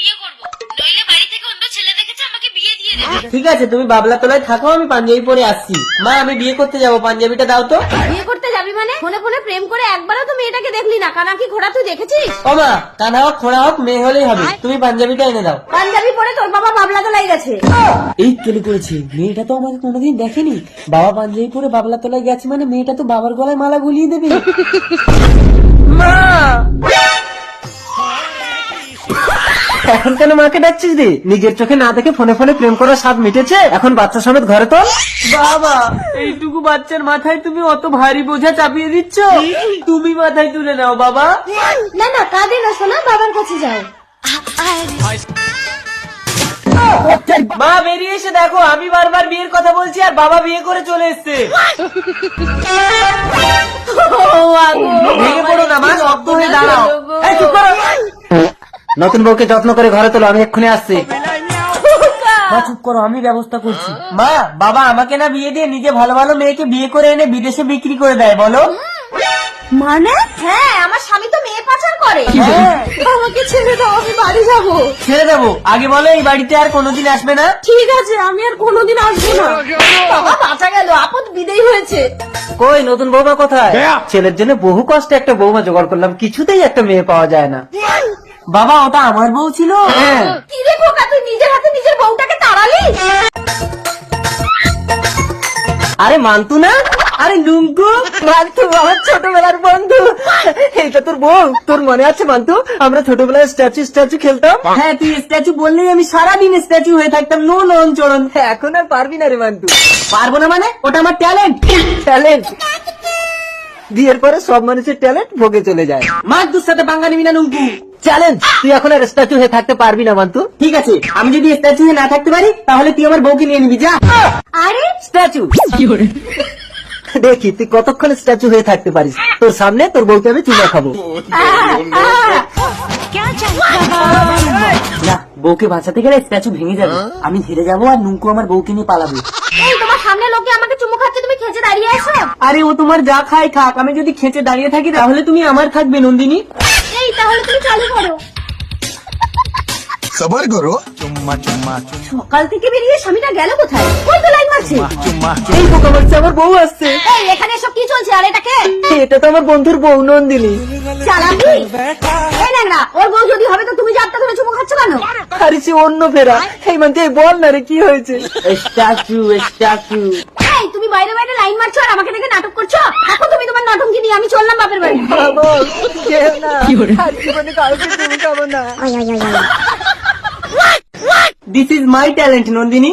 বিয়ে করব। নইলে বাড়ি থেকে অন্য ছেলে দেখেছে আমাকে বিয়ে দিয়ে দেবে। ঠিক আছে তুমি বাবলা তলায় থাকো আমি পাঞ্জাবি পরে আসছি। মা আমি বিয়ে করতে যাব পাঞ্জাবিটা দাও তো। বিয়ে করতে যাবি মানে? ফোনে ফোনে প্রেম করে একবারও তো মেয়েটাকে দেখলি না। কানাকি ঘোড়া তুই দেখেছিস? ও মা কানা হোক খোড়া হোক মেয়ে হলেই হবে। তুমি পাঞ্জাবিটা এনে দাও। পাঞ্জাবি পরে তোর বাবা বাবলা তোলাই গেছে। এই কেলি করেছে। মেয়েটা তো আমাকে কোনোদিন দেখেনি। বাবা পাঞ্জাবি পরে বাবলা তলায় গেছে মানে মেয়েটা তো বাবার গলায় মালা গুলিয়ে দেবে। মা! এখন কেন মাকে ডাকছিস রে? নিজের চোখে না দেখে ফোনে ফোনে প্রেম করার স্বাদ মিটেছে? এখন বাচ্চা সমেত ঘরে তো বাবা এইটুকু বাচ্চার মাথায় তুমি অত ভারী বোঝা চাপিয়ে দিচ্ছ? তুমি মাথায় তুলে নাও বাবা। না না কাঁদে না শোনা বাবার কাছে যাও। মা বেরিয়ে এসে দেখো আমি বারবার বিয়ের কথা বলছি আর বাবা বিয়ে করে চলে এসছে। ভেঙে পড়ো না মা শক্ত হয়ে দাঁড়াও। নতুন বউকে যত্ন করে ঘরে তোলো আমি এক্ষুনি আসছি। মা চুপ করো আমি ব্যবস্থা করছি। মা বাবা আমাকে না বিয়ে দিয়ে নিজে ভালো ভালো মেয়েকে বিয়ে করে এনে বিদেশে বিক্রি করে দেয় বলো। মানে? হ্যাঁ আমার স্বামী তো মেয়ে পাচার করে। হ্যাঁ। আমাকে ছেড়ে দাও আমি বাড়ি যাব। ছেড়ে দেবো। আগে বলো এই বাড়িতে আর কোনোদিন আসবে না? ঠিক আছে আমি আর কোনোদিন আসব না। বাবা বাঁচা গেল আপদ বিদেয় হয়েছে। কই নতুন বৌমা কোথায়? ছেলের জন্য বহু কষ্টে একটা বৌমা জোগাড় করলাম কিছুতেই একটা মেয়ে পাওয়া যায় না। বাবা ওটা আমার বউ ছিল। হ্যাঁ। কি রে খোকা তুই নিজের হাতে নিজের বউটাকে তাড়ালি? আরে মান্তু না? আরে লুঙ্কু মান্তু আমার ছোটবেলার বন্ধু। এইটা তোর বউ। তোর মনে আছে মান্তু? আমরা ছোটবেলায় স্ট্যাচু স্ট্যাচু খেলতাম। হ্যাঁ তুই স্ট্যাচু বললেই আমি সারাদিন স্ট্যাচু হয়ে থাকতাম। নো লন চড়ন। এখন আর পারবি না রে মান্তু। পারব না মানে? ওটা আমার ট্যালেন্ট ট্যালেন্ট বিয়ের পরে সব মানুষের ট্যালেন্ট ভোগে চলে যায়। মান্তুর সাথে পাঙ্গা নিবি না নুঙ্কু চ্যালেঞ্জ তুই এখন আর স্ট্যাচু হয়ে থাকতে পারবি না মান্তু ঠিক আছে আমি যদি স্ট্যাচু হয়ে না থাকতে পারি তাহলে তুই আমার বউকে নিয়ে নিবি যা আরে স্ট্যাচু দেখি তুই কতক্ষণ স্ট্যাচু হয়ে থাকতে পারিস তোর সামনে তোর বউকে আমি চুমা খাব না বউকে বাঁচাতে গেলে স্ট্যাচু ভেঙে যাবে আমি হেরে যাব আর নুঙ্কু আমার বউকে নিয়ে পালাবো এই তোমার সামনে লোকে আমাকে চুমু খাচ্ছে তুমি খেঁচে দাঁড়িয়ে আছো আরে ও তোমার যা খায় খাক আমি যদি খেঁচে দাঁড়িয়ে থাকি তাহলে তুমি আমার থাকবে নন্দিনী তাহলে তুমি চালু করো। সবার করো। চুম্মা চুম্মা সকাল থেকে বেরিয়ে স্বামীটা গেল কোথায়? তো লাইন মারছে? চুম্মা এই আমার বউ আসছে। এই এখানে সব কি চলছে? আর এটা কে? এটা তো আমার বন্ধুর বউ নন্দিনী। এই ওর বউ যদি হবে তো তুমি জাতটা ধরে চুমু খাচ্ছ কেন? অন্য ফেরা এই মানে বল না রে কি হয়েছে? Statue statue. এই তুমি বাইরে বাইরে লাইন মারছো আর আমাকে দেখে নাটক করছ? এখন নটঙ্কি নিয়ে আমি চললাম বাপের বাড়ি। This is my talent Nandini.